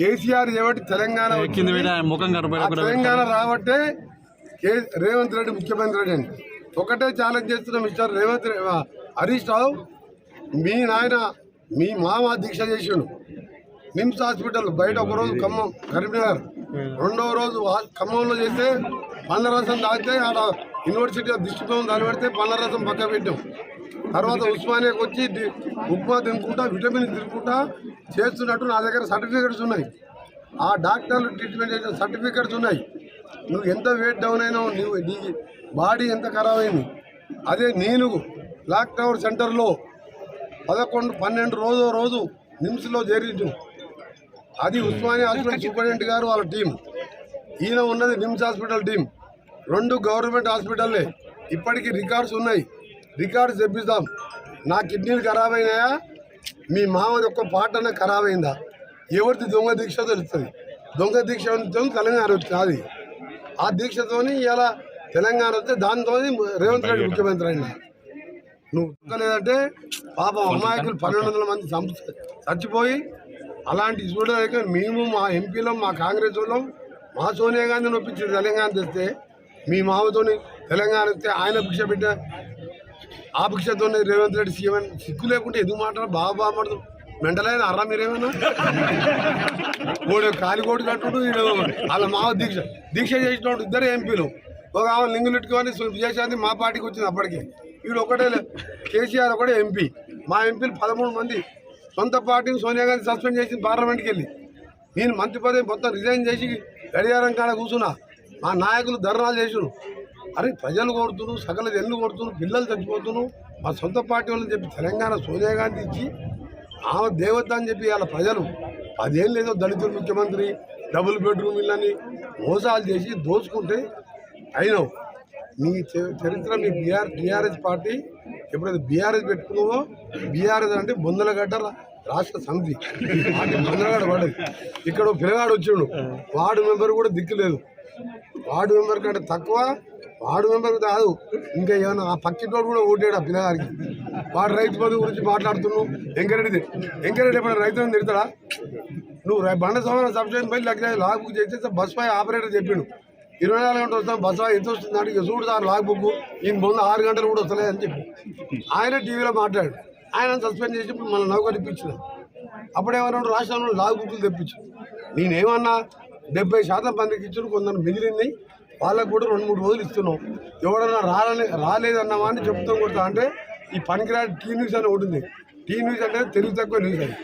కేసీఆర్ చేయబట్టి తెలంగాణ తెలంగాణ రాబట్టే కే రేవంత్ రెడ్డి ముఖ్యమంత్రి రెడ్డి అని ఒకటే ఛాలెంజ్ చేస్తున్న మిస్టర్ రేవంత్ హరీష్ రావు. మీ నాయన మీ మామ దీక్ష చేసిండు. నిమ్స్ హాస్పిటల్ బయట ఒక రోజు ఖమ్మం కరీంనగర్. రెండవ రోజు ఖమ్మంలో చేస్తే పండ్ల రసం తాగితే ఆడ యూనివర్సిటీ దృష్టిలో దాన్ని పెడితే పండ్ల పక్క పెట్టాం. తర్వాత ఉస్మానియాకి వచ్చి ఉప్మా తినుకుంటా విటమిన్ తినుకుంటా చేస్తున్నట్టు నా దగ్గర సర్టిఫికెట్స్ ఉన్నాయి. ఆ డాక్టర్లు ట్రీట్మెంట్ చేసిన సర్టిఫికెట్స్ ఉన్నాయి. నువ్వు ఎంత వెయిట్ డౌన్ అయినావు నువ్వు నీ బాడీ ఎంత ఖరాబ్ అయింది? అదే నేను లాక్ టవర్ సెంటర్లో పదకొండు పన్నెండు రోజు రోజు నిమ్స్లో చేరించు. అది ఉస్మానియా హాస్పిటల్ సూపరింటెండెంట్ గారు వాళ్ళ టీం ఈయన ఉన్నది నిమ్స్ హాస్పిటల్ టీం రెండు గవర్నమెంట్ హాస్పిటల్లే. ఇప్పటికీ రికార్డ్స్ ఉన్నాయి. రికార్డ్స్ తెప్పిస్తాం. నా కిడ్నీలు ఖరాబ్ అయినాయా? మీ మామది ఒక్క పాటన ఖరాబ్ అయిందా? ఎవరిది దొంగ దీక్ష తెలుస్తుంది. దొంగ దీక్ష తెలంగాణ వచ్చింది. అది ఆ దీక్షతోని ఇలా తెలంగాణ వస్తే దాంతో రేవంత్ రెడ్డి ముఖ్యమంత్రి అయినా. నువ్వు లేదంటే పాపం అమాయకులు పన్నెండు వందల మంది చంప- చచ్చిపోయి అలాంటి చూడలేక మేము మా ఎంపీలో మా కాంగ్రెస్ వాళ్ళం మా సోనియా గాంధీని ఒప్పించి తెలంగాణ తెస్తే. మీ మామతోని తెలంగాణ వస్తే ఆయన భిక్ష పెట్ట ఆ భిక్షతోనే రేవంత్ రెడ్డి సీఎం సిక్కు లేకుంటే ఎందుకు మాట్లాడు బాగా బాగా మాట్లాడు. మెంటలైన అర్రా మీరేమన్నా? ఓడు కాలికోటి కట్టుడు వాళ్ళ మావ దీక్ష దీక్ష చేసినప్పుడు ఇద్దరు ఎంపీలు. ఒక ఆమె లింగులెట్టుకొని విజయశాంతి మా పార్టీకి వచ్చింది అప్పటికే. వీడు ఒకటే కేసీఆర్ ఒకటే ఎంపీ. మా ఎంపీలు పదమూడు మంది. సొంత పార్టీని సోనియా గాంధీ సస్పెండ్ చేసింది పార్లమెంట్కి వెళ్ళి. నేను మంత్రి పదవి మొత్తం రిజైన్ చేసి గడియారం కాడ కూర్చున్నా. మా నాయకులు ధర్నాలు చేసును అరే ప్రజలు కొడుతున్నారు సకల జన్లు కొడుతున్నారు పిల్లలు చచ్చిపోతున్నారు మా సొంత పార్టీ వాళ్ళని చెప్పి తెలంగాణ సోనియా గాంధీ ఇచ్చి ఆమె దేవత అని చెప్పి వాళ్ళ ప్రజలు అదేం లేదో దళితులు ముఖ్యమంత్రి డబుల్ బెడ్రూమ్ ఇళ్ళని మోసాలు చేసి దోచుకుంటే అయినావు. మీ చరిత్ర మీ బీఆర్ టీఆర్ఎస్ పార్టీ ఎప్పుడైతే బీఆర్ఎస్ పెట్టుకున్నావో బీఆర్ఎస్ అంటే బొందలగడ్డ రాష్ట్ర సమితి. బొందలగడ్డ పడదు ఇక్కడ పిల్లగాడు వచ్చిండు. వార్డు మెంబర్ కూడా దిక్కులేదు. వార్డు మెంబర్ కంటే తక్కువ వార్డు మెంబర్ కాదు. ఇంకా ఏమన్నా ఆ పక్కింటోడు కూడా ఓటాడు ఆ పిల్లగారికి వాడు రైతు బంధు గురించి మాట్లాడుతున్నావు. ఎంకరెడ్డి ఎంకరెడ్డి ఎప్పుడైనా రైతులను తిడతాడా? నువ్వు రై- బండ సోమవారం సబ్సిడీ పై లక్ష లాగ్ బుక్ చేస్తే బస్ పై ఆపరేటర్ చెప్పిండు. ఇరవై నాలుగు గంటలు వస్తాం బస్ ఎంత వస్తుంది అంటే ఇక చూడు సార్ లాగ్ బుక్. ఈయన ముందు ఆరు గంటలు కూడా వస్తలేదు అని చెప్పి. ఆయన టీవీలో మాట్లాడు. ఆయన సస్పెండ్ చేసి ఇప్పుడు మన నౌకరి ఇప్పించిన అప్పుడేమన్నాడు రాష్ట్రంలో లాగ్ బుక్లు తెప్పించు. నేనేమన్నా డెబ్బై శాతం మందికి ఇచ్చిన కొందరు మిగిలింది. వాళ్ళకు కూడా రెండు మూడు రోజులు ఇస్తున్నాం. ఎవడన్నా రాలే రాలేదన్నామా అని చెప్తాం కొడతా. అంటే ఈ పనికిరాని టీ న్యూస్ అని ఒకటి ఉంది. టీ న్యూస్ అంటే తెలుగు తక్కువ న్యూస్ అది.